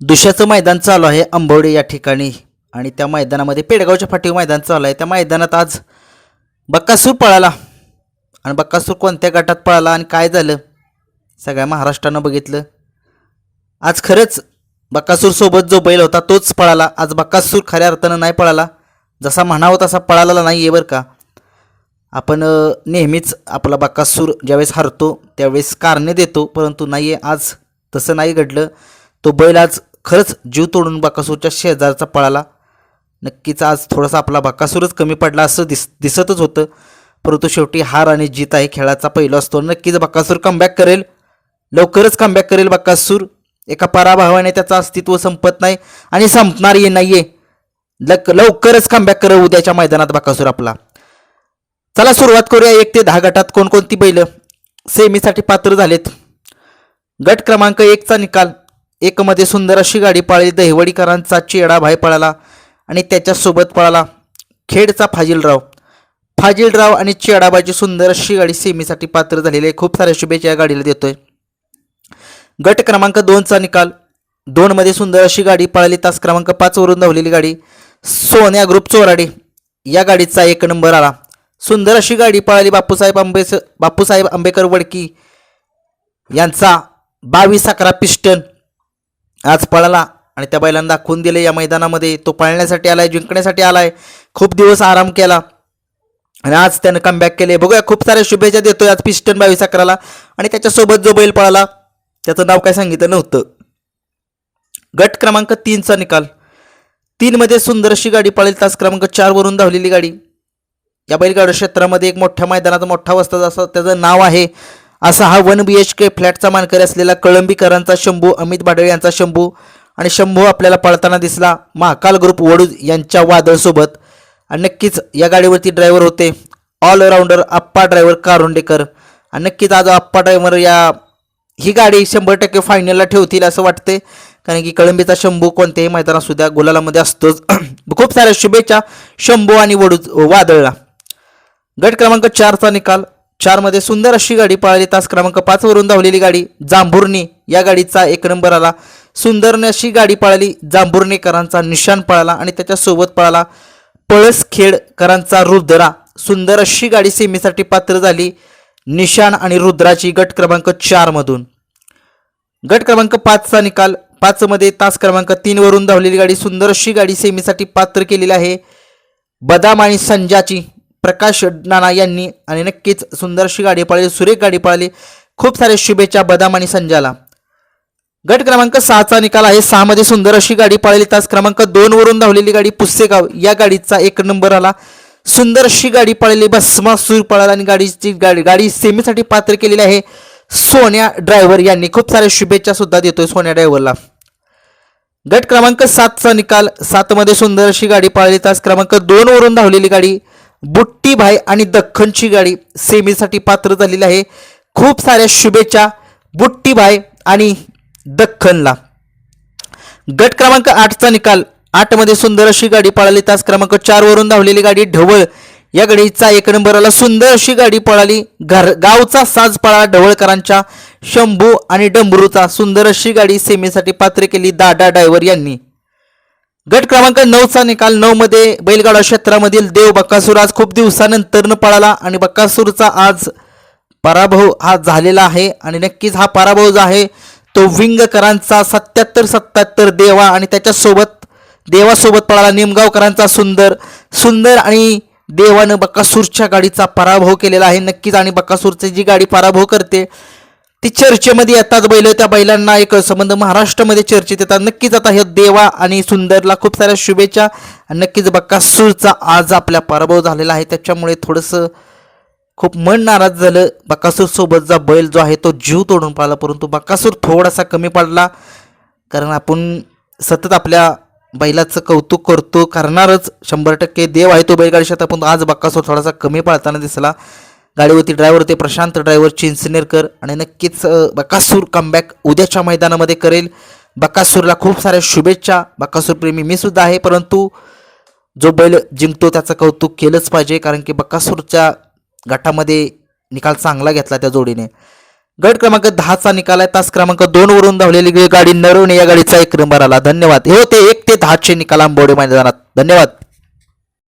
दुशाचं मैदान चालू आहे आंबवडे या ठिकाणी. आणि त्या मैदानामध्ये पेडगावच्या फाटीवर मैदान चालू आहे. त्या मैदानात आज बक्कासूर पळाला. आणि बक्कासूर कोणत्या गटात पळाला आणि काय झालं सगळ्या महाराष्ट्रानं बघितलं. आज खरंच बक्कासूर सोबत जो बैल होता तोच पळाला. आज बक्कासूर खऱ्या अर्थानं नाही पळाला. जसा म्हणावं तसा पळाला नाही आहे बरं का. आपण नेहमीच आपला बक्कासूर ज्यावेळेस हरतो त्यावेळेस कारणे देतो परंतु नाही आहे आज तसं नाही घडलं. तो बैल आज खरंच जीव तोडून बाकासूरच्या शेजारचा पळाला. नक्कीच आज थोडासा आपला बाकासूरच कमी पडला असं दिस दिसतच होतं. परंतु शेवटी हार आणि जीत आहे खेळाचा पहिला असतो. नक्कीच बक्कासूर कमबॅक करेल. लवकरच कमबॅक करेल बक्कासूर एका पराभवाने त्याचं अस्तित्व संपत नाही आणि संपणारही नाही आहे लक लवकरच कमबॅक करेल उद्याच्या मैदानात बक्कासूर आपला. चला सुरुवात करूया एक ते दहा गटात कोणकोणती बैलं सेमीसाठी पात्र झालेत. गट क्रमांक एकचा निकाल. एकमध्ये सुंदर अशी गाडी पळाली दहिवडीकरांचा चेडा भाई पळाला आणि त्याच्यासोबत पळाला खेडचा फाजिलराव. फाजिलराव आणि चेडाबाची सुंदर अशी गाडी सेमीसाठी पात्र झालेली आहे. खूप साऱ्या शुभेच्छा या गाडीला देतोय. गट क्रमांक दोनचा निकाल. दोनमध्ये सुंदर अशी गाडी पळाली तास क्रमांक पाचवरून धावलेली गाडी सोन्या ग्रुप चोराडे. या गाडीचा एक नंबर आला. सुंदर अशी गाडी पळाली बापूसाहेब आंबेस बापूसाहेब आंबेकर वडकी यांचा बावीस अकरा पिस्टन. आज पळाला आणि त्या बैलांना दाखवून दिले या मैदानामध्ये. तो पळण्यासाठी आलाय जिंकण्यासाठी आलाय. खूप दिवस आराम केला. आणि आज त्यानं कमबॅक केले. बघूया खूप साऱ्या शुभेच्छा देतोय आज पिस्टन बावीस अकराला. आणि त्याच्यासोबत जो बैल पळाला त्याचं नाव काय सांगितलं नव्हतं. गट क्रमांक तीनचा निकाल. तीनमध्ये सुंदर अशी गाडी पळेल. तास क्रमांक चारवरून धावलेली गाडी. या बैलगाडा क्षेत्रामध्ये एक मोठ्या मैदानाचा मोठा वस्ता जसं त्याचं नाव आहे. असा हा वन बी एच के फ्लॅटचा मानकरी असलेला कळंबीकरांचा शंभू अमित भाडळे यांचा शंभू आणि शंभू आपल्याला पळताना दिसला महाकाल ग्रुप वडूज यांच्या वादळसोबत. आणि नक्कीच या गाडीवरती ड्रायव्हर होते ऑलराऊंडर आप्पा ड्रायव्हर कारुंडेकर. आणि नक्कीच आज आप्पा ड्रायव्हर या ही गाडी शंभर टक्के फायनलला ठेवतील असं वाटते कारण की कळंबीचा शंभू कोणत्याही मैदान असू द्या गुलालामध्ये असतोच. खूप साऱ्या शुभेच्छा शंभू आणि वडूज वादळला. गट क्रमांक चारचा निकाल. चारमध्ये सुंदर अशी गाडी पळाली. तास क्रमांक पाचवरून धावलेली गाडी जांभुर्णी. या गाडीचा एक नंबर आला. सुंदरने अशी गाडी पळाली. जांभुर्णेकरांचा निशान पळाला आणि त्याच्यासोबत पळाला पळसखेडकरांचा रुद्रा. सुंदर अशी गाडी सेमीसाठी पात्र झाली. निशान आणि रुद्राची गट क्रमांक चारमधून. गट क्रमांक पाचचा निकाल. पाचमध्ये तास क्रमांक तीनवरून धावलेली गाडी सुंदर अशी गाडी सेमीसाठी पात्र केलेली आहे. बदाम आणि संजाची प्रकाश नाना यांनी आणि नक्कीच सुंदरशी गाडी पळाली सुरेख गाडी पळाली. खूप साऱ्या शुभेच्छा बदाम आणि संजाला. गट क्रमांक सहाचा निकाल आहे. सहामध्ये सुंदर अशी गाडी पळाली. तास क्रमांक दोन वरून धावलेली गाडी पुस्सेगाव या गाडीचा एक नंबर आला. सुंदर अशी गाडी पळाली. भस्मासूर पळाला आणि गाडीची गाडी गाडी सेमीसाठी पात्र केलेली आहे. सोन्या ड्रायव्हर यांनी. खूप साऱ्या शुभेच्छा सुद्धा देतोय सोन्या ड्रायव्हरला. गट क्रमांक सातचा निकाल. सातमध्ये सुंदर अशी गाडी पळाली. तास क्रमांक दोन वरून धावलेली गाडी बुट्टीभाई आणि दख्खनची गाडी सेमीसाठी पात्र झालेली आहे. खूप साऱ्या शुभेच्छा बुट्टीभाई आणि दख्खनला. गट क्रमांक आठचा निकाल. आठमध्ये सुंदर अशी गाडी पळाली. तास क्रमांक चारवरून धावलेली गाडी ढवळ. या गाडीचा एक नंबरला सुंदर अशी गाडी पळाली. घर गावचा साज पळा ढवळकरांच्या. शंभू आणि डंबरूचा सुंदर अशी गाडी सेमीसाठी पात्र केली. दादा डायव्हर यांनी. गट क्रमांक नऊचा निकाल नऊ मध्ये बैलगाडा क्षेत्रामधील देव बक्कासूर आज खूप दिवसानंतर पळाला आणि बक्कासूरचा आज पराभव हा झालेला आहे आणि नक्कीच हा पराभव जो आहे तो विंगकरांचा सत्याहत्तर सत्याहत्तर देवा आणि त्याच्यासोबत देवासोबत पळाला निमगावकरांचा सुंदर सुंदर आणि देवानं बक्कासूरच्या गाडीचा पराभव केलेला आहे. नक्कीच आणि बक्कासूरची जी गाडी पराभव करते ती चर्चेमध्ये येतात बैल त्या बैलांना एक संबंध महाराष्ट्रामध्ये चर्चेत येतात. नक्कीच आता हे देवा आणि सुंदरला खूप साऱ्या शुभेच्छा. आणि नक्कीच बक्कासूरचा आज आपल्या पराभव झालेला आहे. त्याच्यामुळे थोडंसं खूप मन नाराज झालं. बकासूर सोबतचा बैल जो आहे तो जीव तोडून पडला परंतु बकासूर थोडासा कमी पडला. कारण आपण सतत आपल्या बैलाचं कौतुक करतो. करणारच शंभर टक्के देव आहे तो बैलगाडी शेतात पण आज बक्कासूर थोडासा कमी पाळताना दिसला. गाडीवरती ड्रायव्हर ते प्रशांत ड्रायव्हर चिंचनेरकर आणि नक्कीच बकासूर कमबॅक उद्याच्या मैदानामध्ये करेल. बकासूरला खूप साऱ्या शुभेच्छा. बकासूरप्रेमी मी सुद्धा आहे परंतु जो बैल जिंकतो त्याचं कौतुक केलंच पाहिजे कारण की बकासूरच्या गटामध्ये निकाल चांगला घेतला त्या जोडीने. गट क्रमांक दहाचा निकाल आहे. तास क्रमांक दोनवरून धावलेली गाडी नरवणे या गाडीचा एक नंबर आला. धन्यवाद. हे होते एक ते दहाचे निकाल आंबोडे मैदानात. धन्यवाद.